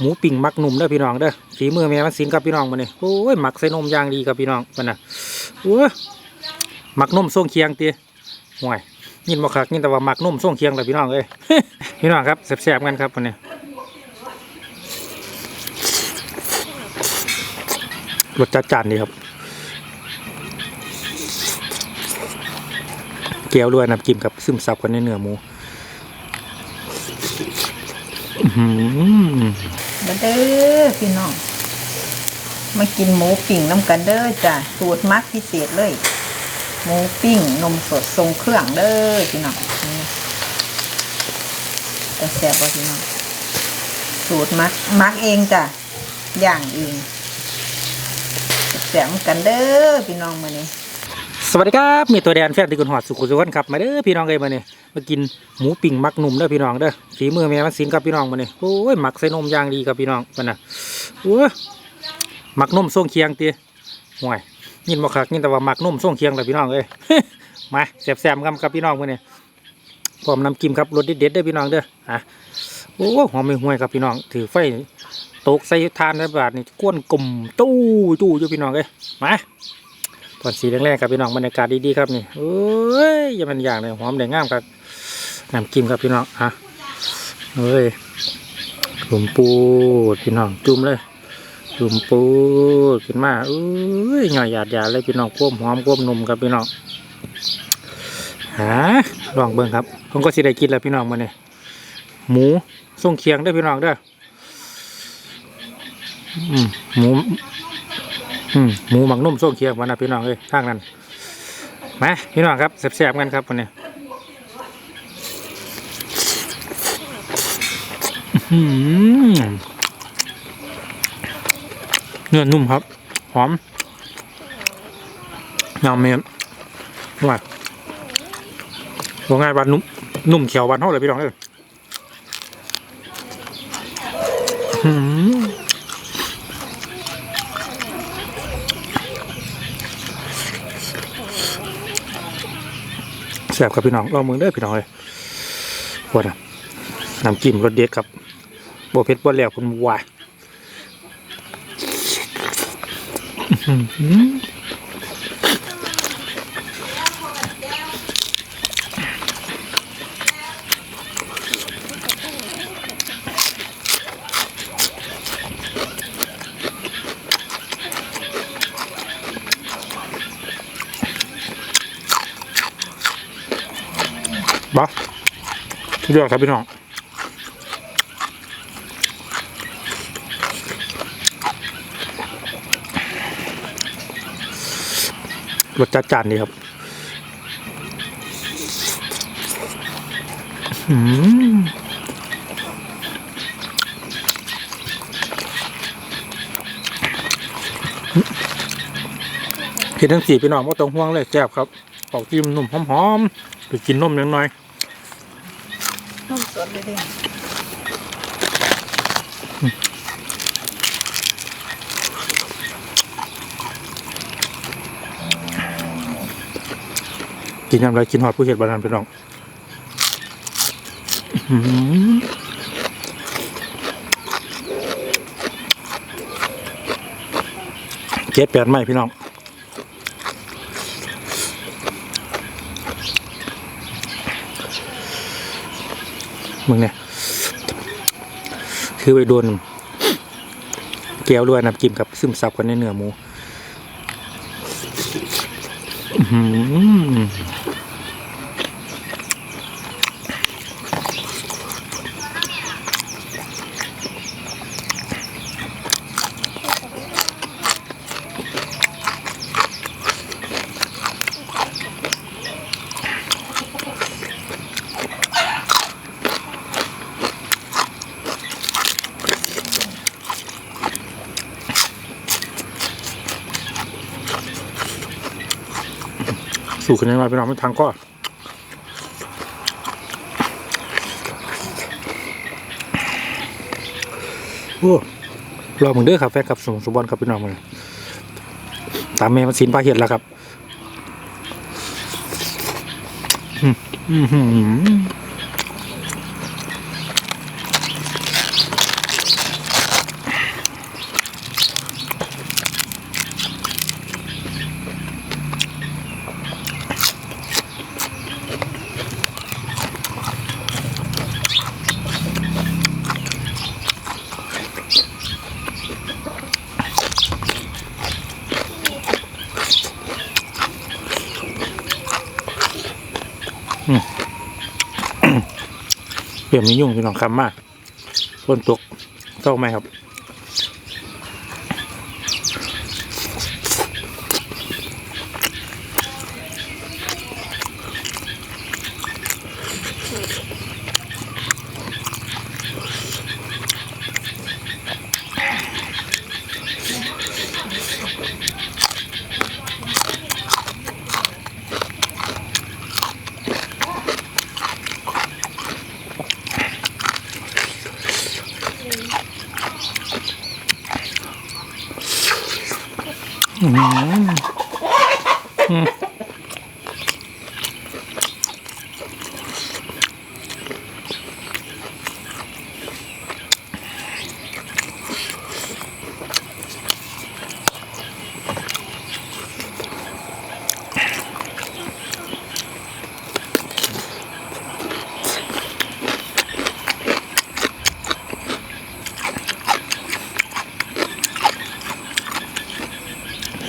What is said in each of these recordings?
หมูปิ่งมักหนุ่มเด้อพี่น้องเด้อฝีมือแม่มันสินกับพี่น้องมาเนี่ยโอ้ยหมักใส่นมย่างดีกับพี่น้องมันน่ะโอ้ยหมักนมส่งเคียงตีห่วยยินบ่คักยินแต่ว่าหมักนมส่งเคียงเลยพี่น้องเอ้ยพี่น้องครับแซ่บๆกันครับวันนี้รสจัดจานดีครับเกี๊ยวด้วยน้ำจิ้มกับซึมซับกันในเนื้อหมูอื้อหือ มาเด้อพี่น้อง มากินหมูปิ่งน้ำกันเด้อจ้ะ สูตรมักพิเศษเลย หมูปิ้งนมสดทรงเครื่องเด้อพี่น้องแต่แซ่บว่าพี่น้อง สูตรมักมักเองจ้ะ อย่างเองแซ่บกันเด้อพี่น้องมาเนี่ สวัสดีครับมีตัวแดนแฟนที่กุนหอดสุขุสุขนครับมาเด้อพี่น้องเอ้ยมาเนี่ยมากินหมูปิ่งมักหนุ่มเด้อพี่น้องเด้อฝีมือแม่มันสินกับพี่น้องมาเนี่ยโอ้ยหมักใส่นมย่างดีกับพี่น้องมันนะโอ้ยหมักนมส่งเคียงตีห่วยยินบ่คักยินแต่ว่าหมักนมส่งเคียงเลยพี่น้องเอ้ยมาแซ่บๆกันกับพี่น้องมาเนี่ยพร้อมน้ำจิ้มครับรสเด็ดๆเด้อพี่น้องเด้ออะโอ้หอมไม่ห่วยครับพี่น้อง ถือไฟตกใส่ทานในบาทนี่ก้วนกลมตู้ตู้อยู่พี่น้องเอ้ยมา ตอนสีแรกๆครับพี่น้องบรรยากาศดีๆครับนี่เอ้ยอยังมันอย่างเลยหอมแดงงามครับน้ำกิมครับพี่น้องฮะเอ้ยหลุมปูดพี่น้องจุ่มเลยหลุมปูดขึ้นมาเอ้ยหน่อยหยาดหยาดเลยพี่น้องควมหอมควมนุ่มครับพี่น้องฮะลองเบิ่งครับผมก็สิได้กินแล้วพี่น้องมาเนี่ยหมูส่งเคียงได้พี่น้องเด้อหมู หมูหมักนุ่มส้มเคียงวันนะพี่น้องเอ้ยทางนั้นมาพี่น้องครับแซ่บๆกันครับวันนี้เนื้อนุ่มครับ หอมยำเมียนว่าว่าง่ายวันนุ่มนุ่มเขียววันเท่าเลยพี่น้องเอ้ยอื้อหือ แซ่บครับพี่น้องลองมือเด้อพี่น้องเลยปวดนะน้ำจิ้มรสเด็ดครับโบเพชรบ่แล้วคุณวาย บ้าเรื่องครับพี่น้องรสจัดจานดีครับอืมเห็นทั้งสี่พี่น้องว่าตรงห่วงเลยแซ่บครับออกจิ้มนุ่มหอมๆไปกินนมนิดหน่อยนมสด เลยด้อกินยำไรกินหอดผู้เห็ดบานานพี่น้องเจ็ดแปดไม้พี่น้อง มึงเนี่ย คือไปโดนแก้วด้วยน้ำจิ้มกับซึมซับกันในเนื้อหมู สู่กันยังไงพี่น้องไม่ทางก็โอ้รอมึงเด้อครับแฟนครับสมสุบอลครับพี่น้องมึงตามเมมาสินปลาเห็ดแล้วครับ อืมอืม เปลี่ยนมียุ่งพี่น้องคำมากฝนตกเศร้าไหมครับ อื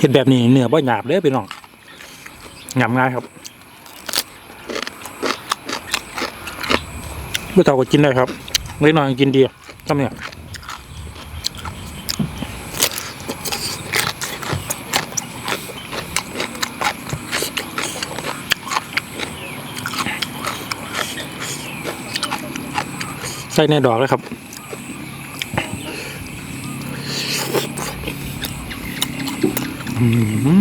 เห็ดแบบนี้เนื้อบ่หยาบเลยพี่น้องหยาบง่ายครับเมื่อเต่าก็กินได้ครับเล็กน้อยกินดีทำเนี่ยใส่ในดอกเลยครับ อื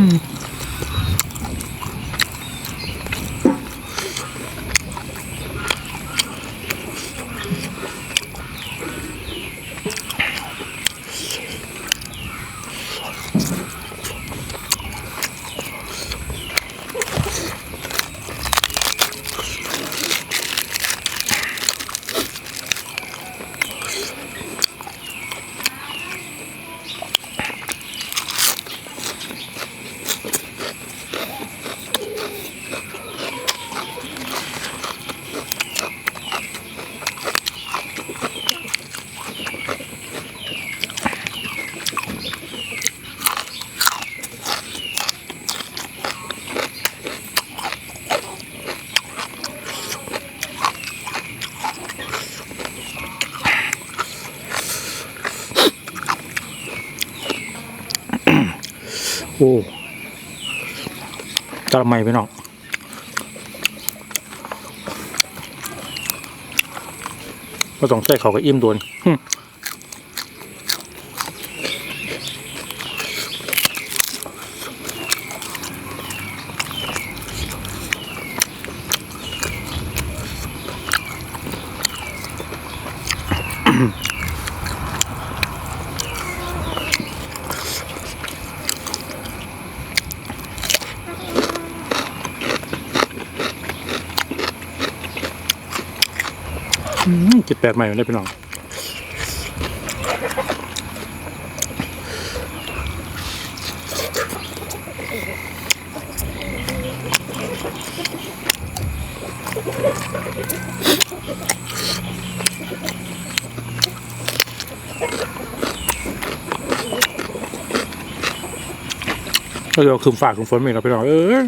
อ้จระไม่พี่น้องก็ต้องใส่เขากับอิ่มโดวน จิตแปดใหม่เลยพี่น้องเดี๋ยวคืมฝากคืมฝนไปแล้วพี่น้องเออ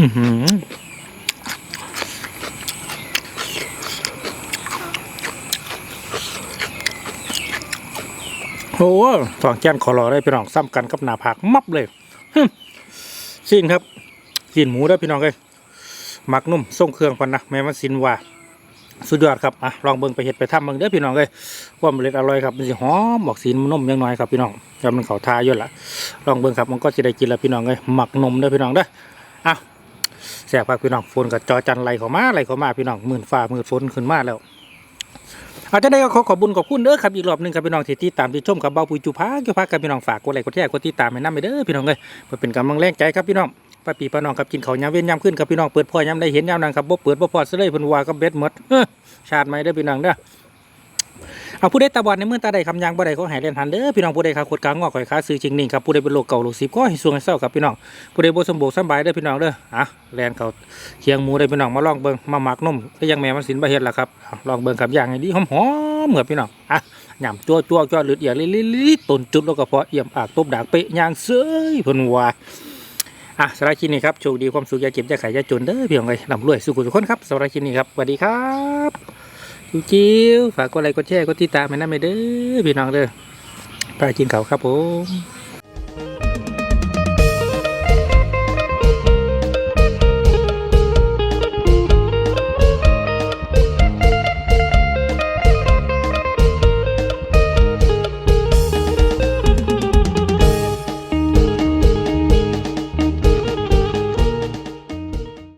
อือหือโอ้สองแกนขอรอได้พี่น้องซ้ำกันกับหนาผักมับเลยสิ้นครับสิ้นหมูได้พี่น้องเลยหมักนุ่มส่งเครื่องพันนะแม่มันสินว่าสุดยอดครับอะลองเบิ่งไปเห็ดไปทำเบิ่งเด้อพี่น้องเลยความเมล็ดอร่อยครับมันสิหอมบอกสีนนุ่มยังน้อยครับพี่น้องแล้วมันเขาทาเยอะละลองเบิ่งครับมันก็จะได้กินแล้วพี่น้องเลยหมักนมเด้อพี่น้องเด้ออะ แสบครับพี่น้องฝนกับจอจันไหลเข้ามาไหลเข้ามาพี่น้องหมื่นฟ้าหมื่นฝนขึ้นมาแล้วอาจจะได้ก็ขอขอบุญขอบคุณเด้อครับอีกรอบหนึงครับพี่น้องที่ติดตามที่ชมกับเบาปุยจุภาจุภากับพี่น้องฝากกดไลค์กดแชร์กดติดตามให้นำไปเด้อพี่น้องเอ้ยเพื่อเป็นกำลังแรงใจครับพี่น้องป้าปีป้าน้องครับกินเขายามเว้นยามขึ้นครับพี่น้องเปิดพ่อยามได้เห็นยามนั้นครับบ่เปิดบ่พอซะเลยเพิ่นว่าก็เบ็ดหมดชาติใหม่เด้อพี่น้องเด้อ เอาผู้ใดตาบอดในเมื่อตาใดคำยางบ่ใดก็หายเล่นหันเด้อพี่น้องผู้ใดขาขดกลางงอกข่อยขาซื้อจริงนิ่งครับผู้ใดเป็นโรคเก่าโรคสิบก็ให้สวงให้เศร้าครับพี่น้องผู้ใดบ่สมบูรณ์สบายเด้อพี่น้องเด้ออะแลนเขาเคียงหมูได้พี่น้องมาลองเบิ่งมาหมักนมก็ยังแม่มันสินบ่เฮ็ดล่ะครับลองเบิ่งครับอย่างให้ดีหอมๆเหมือนพี่น้องอะหย่ำจั่วจั่วจั่วเลือดเอียดลิลิลิต้นจุดแล้วก็พอเอี่ยมอากตบดากเปะยางเสยเพิ่นว่าอะสำหรับคลิปนี้ครับโชคดีความสุขอย่าเจ็บอย่าไข้อย่าจนเด้อพี่น้องเลยร่ำรวยสุขุทุกคนครับสำหรับคลิปนี้ครับสวัสดีครับ จิ้วฝากกดไลค์กดแชร์กดติดตามให้นะไม่เด้อพี่น้องเด้อไปกินเขาครับผม